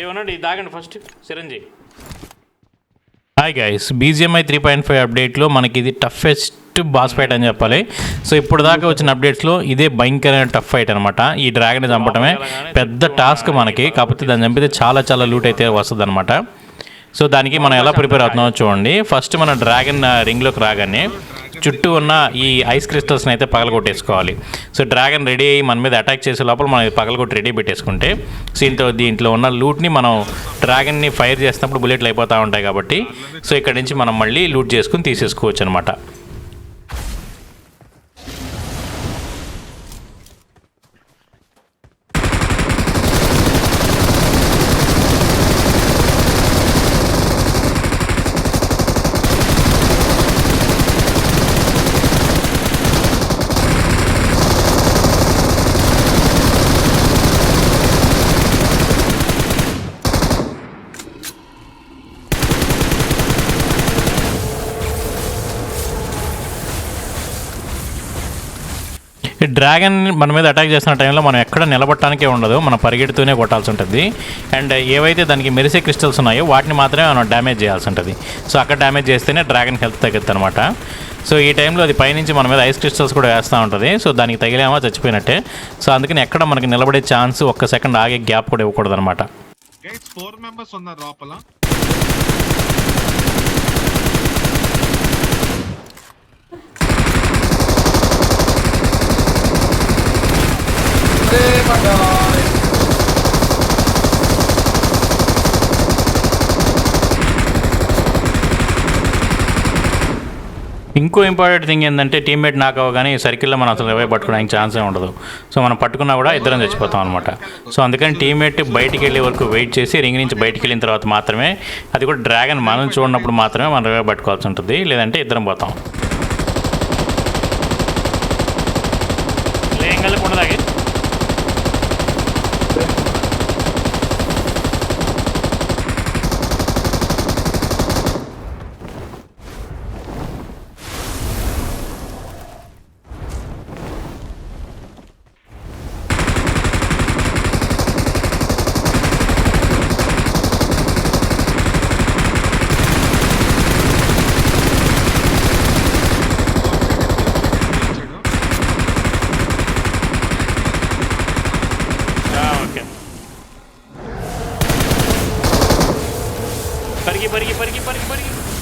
ఏమన్నాడు ఇది తాగండి first Chiranjeevi. Hi guys BGMI three point five అప్డేట్లో మనకి ఇది టఫెస్ట్ బాస్ ఫైట్ అని చెప్పాలి. సో ఇప్పుడు దాకా వచ్చిన అప్డేట్స్లో ఇదే భయంకరమైన టఫ్ ఫైట్ అనమాట ఈ డ్రాగన్ చంపడమే పెద్ద టాస్క్ మనకి. కాకపోతే దాన్ని చంపితే చాలా చాలా లూట్ అయితే వస్తుంది అనమాట సో దానికి మనం ఎలా ప్రిపేర్ అవుతున్నామో చూడండి. ఫస్ట్ మన డ్రాగన్ రింగ్లోకి రాగానే చుట్టూ ఉన్న ఈ ఐస్ క్రిస్టల్స్ని అయితే పగలగొట్టేసుకోవాలి. సో డ్రాగన్ రెడీ అయ్యి మన మీద అటాక్ చేసే లోపల మనం పగలగొట్టి రెడీ పెట్టేసుకుంటే సో ఇంట్లో దీంట్లో ఉన్న లూట్ని మనం డ్రాగన్ని ఫైర్ చేసినప్పుడు బుల్లెట్లు అయిపోతూ ఉంటాయి కాబట్టి సో ఇక్కడ నుంచి మనం మళ్ళీ లూట్ చేసుకుని తీసేసుకోవచ్చు అనమాట ఈ డ్రాగన్ మన మీద అటాక్ చేస్తున్న టైంలో మనం ఎక్కడ నిలబడటానికే ఉండదు. మనం పరిగెడుతూనే కొట్టాల్సి ఉంటుంది. అండ్ ఏవైతే దానికి మెరిసే క్రిస్టల్స్ ఉన్నాయో వాటిని మాత్రమే మనం డ్యామేజ్ చేయాల్సి ఉంటుంది. సో అక్కడ డ్యామేజ్ చేస్తేనే డ్రాగన్ హెల్త్ తగ్గుద్ది అనమాట సో ఈ టైంలో అది పైనుంచి మన మీద ఐస్ క్రిస్టల్స్ కూడా వేస్తూ ఉంటుంది. సో దానికి తగిలేమో చచ్చిపోయినట్టే. సో అందుకని ఎక్కడ మనకి నిలబడే ఛాన్స్ ఒక్క సెకండ్ ఆగే గ్యాప్ కూడా ఇవ్వకూడదు అనమాట ఫోర్ మెంబర్స్ ఉన్నారు లోపల. Oh ఇంకో ఇంపార్టెంట్ థింగ్ ఏంటంటే టీమ్మేట్ నాకు అవగానే ఈ సర్కిల్లో మనం అసలు రివైవ్ పట్టుకోవడానికి ఛాన్సే ఉండదు. సో మనం పట్టుకున్నా కూడా ఇద్దరం చచ్చిపోతాం అనమాట సో అందుకని టీమ్మేట్ బయటికి వెళ్ళే వరకు వెయిట్ చేసి రింగ్ నుంచి బయటికి వెళ్ళిన తర్వాత మాత్రమే అది కూడా డ్రాగన్ మనం చూడనప్పుడు మాత్రమే మనం రివైవ్ పట్టుకోవాల్సి ఉంటుంది. లేదంటే ఇద్దరం పోతాం. Keeper keeper keeper keeper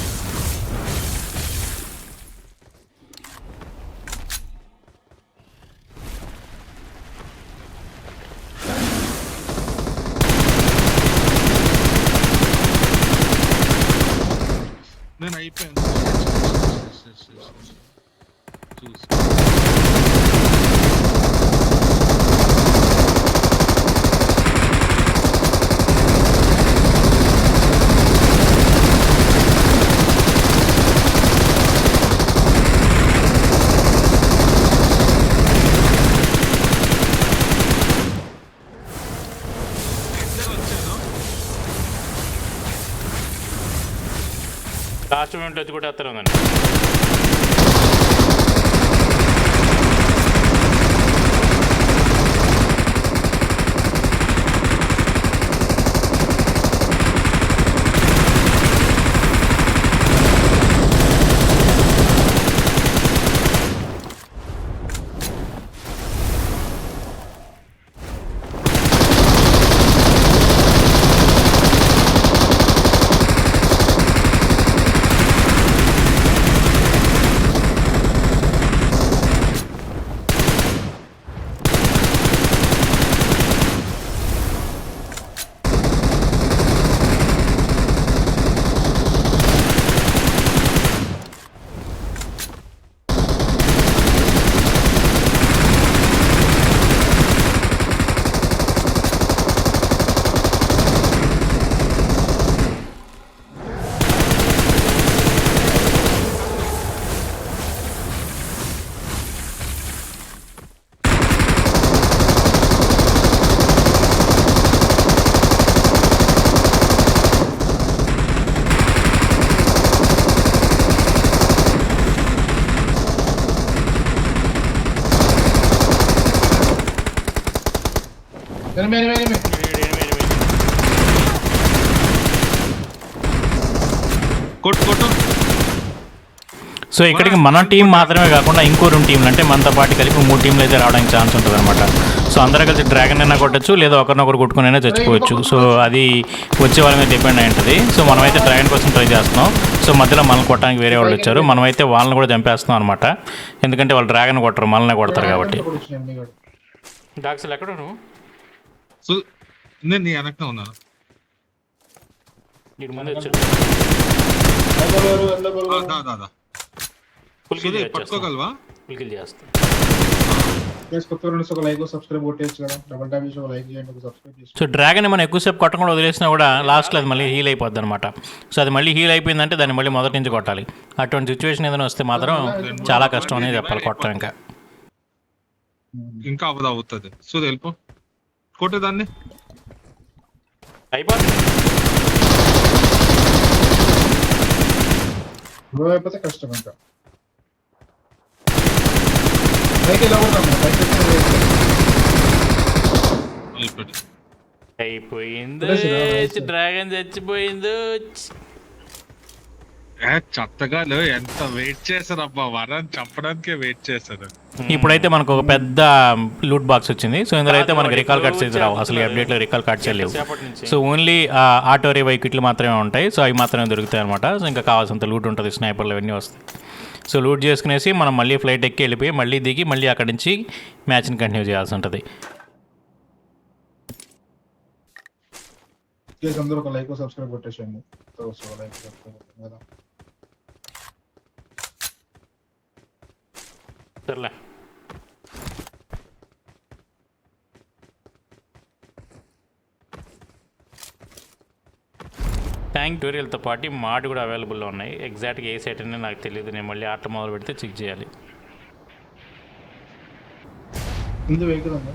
last minute వచ్చి కూడా వస్తారు సో ఇక్కడికి మన టీం మాత్రమే కాకుండా ఇంకో రెండు టీంలు అంటే మనతో పాటు కలిపి మూడు టీంలు అయితే రావడానికి ఛాన్స్ ఉంటుంది అనమాట సో అందరూ కలిసి డ్రాగన్ అయినా కొట్టచ్చు లేదా ఒకరినొకరు కొట్టుకుని అయినా చచ్చిపోవచ్చు. సో అది వచ్చే వాళ్ళ మీద డిపెండ్ అయి ఉంటుంది. సో మనమైతే డ్రాగన్ కోసం ట్రై చేస్తున్నాం. సో మధ్యలో మనల్ని కొట్టడానికి వేరే వాళ్ళు వచ్చారు. మనమైతే వాళ్ళని కూడా చంపేస్తున్నాం అనమాట ఎందుకంటే వాళ్ళు డ్రాగన్ కొట్టరు మనల్ని కొడతారు కాబట్టి. డాక్సర్ ఎక్కడ నువ్వు సో నేను నీ వెనక్నే ఉన్నాను ఇటు ముందు వచ్చారు ఎల్లో బోరు, ఎల్లో బోరు. ఆ, దా దా దా సుధీర్ పట్టుకోగలవా ఫుల్కిల్ చేస్తాం ప్లీజ్ కొత్త రెండు ఒక లైక్ సబ్స్క్రైబ్ కొట్టేయచ్చు కదా డబల్ ట్యాప్ చేసి ఒక లైక్ చేయండి ఒక సబ్స్క్రైబ్ చేసి సో డ్రాగన్ మనం ఎక్కువసేపు కొట్టకుండా వదిలేసినా కూడా లాస్ట్లో అది మళ్ళీ హీల్ అయిపోద్ది అనమాట సో అది మళ్ళీ హీల్ అయిపోయిందంటే దాన్ని మళ్ళీ మొదటి నుంచి కొట్టాలి. అటువంటి సిచ్యువేషన్ ఏదైనా వస్తే మాత్రం చాలా కష్టం అనేది చెప్పాలి కొట్టడం ఇంకా. ఇంకా అవదా అవుతుంది. సో వెళ్ళిపో. కొట్టేదాన్ని అయిపోతుంది గ్రో అయిపోతే కష్టం ఇంకా. పైకి. అయిపోయింది. డ్రాగన్ చచ్చిపోయింది. చెత్తగాలు ఎంత వెయిట్ చేశారు అబ్బా వరం చంపడానికే వెయిట్ చేశారు ఇప్పుడైతే మనకు ఒక పెద్ద లూట్ బాక్స్ వచ్చింది. సో ఇందులో అయితే మనకి రికాల్ కార్డ్స్ అయితే రావు. అసలు అప్డేట్లో రికాల్ కార్డ్స్ లేవు. సో ఓన్లీ ఆటో రే కిట్లు మాత్రమే ఉంటాయి. సో అవి మాత్రమే దొరుకుతాయి అనమాట సో ఇంకా కావాల్సినంత లూట్ ఉంటుంది. స్నైపర్లు అవన్నీ వస్తాయి. సో లూట్ చేసుకునేసి మనం మళ్ళీ ఫ్లైట్ ఎక్కి వెళ్ళిపోయి మళ్ళీ దిగి మళ్ళీ అక్కడి నుంచి మ్యాచ్ని కంటిన్యూ చేయాల్సి ఉంటుంది. అందరూ ఒక లైక్ సబ్స్క్రైబ్ కొట్టేసేయండి. ఒక లైక్ సబ్స్క్రైబ్ సర్లే ట్యాంక్ ట్యూరియల్తో పాటు మాడ్ కూడా అవైలబుల్లో ఉన్నాయి. ఎగ్జాక్ట్గా ఏ సైట్ అనేది నాకు తెలియదు నేను మళ్ళీ ఆట మొదలు పెడితే చెక్ చేయాలి. ముందు వెహికల్ ఉంది?